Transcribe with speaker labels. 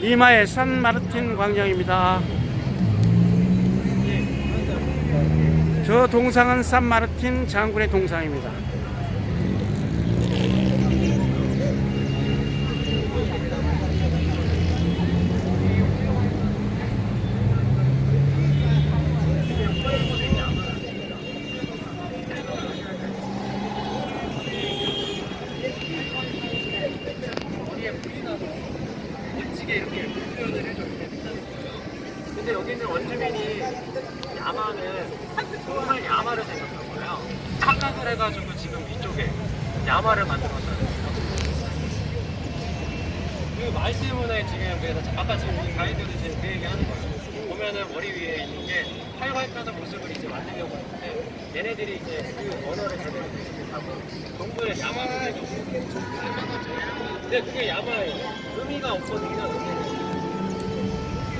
Speaker 1: 리마의 산 마르틴 광장입니다. 저 동상은 산 마르틴 장군의 동상입니다.
Speaker 2: 멋지게 이렇게 표현을 해줘요. 근데 여기는 원주민이 야마는 정말 야마를 생각한 거예요. 착각을 해가지고 지금 위쪽에 야마를 만들었어요. 그 말 때문에 지금 아까 지금 이 가이드도 지금 그 얘기 하는 거예요. 보면은 머리 위에 있는 게 활활하던 모습을 이제 만들려고 했는데 얘네들이 이제 그 언어를 제대로 못하고 동물의 야마를 해줬고 근데 그게 야마예요. 의미가 없거든요.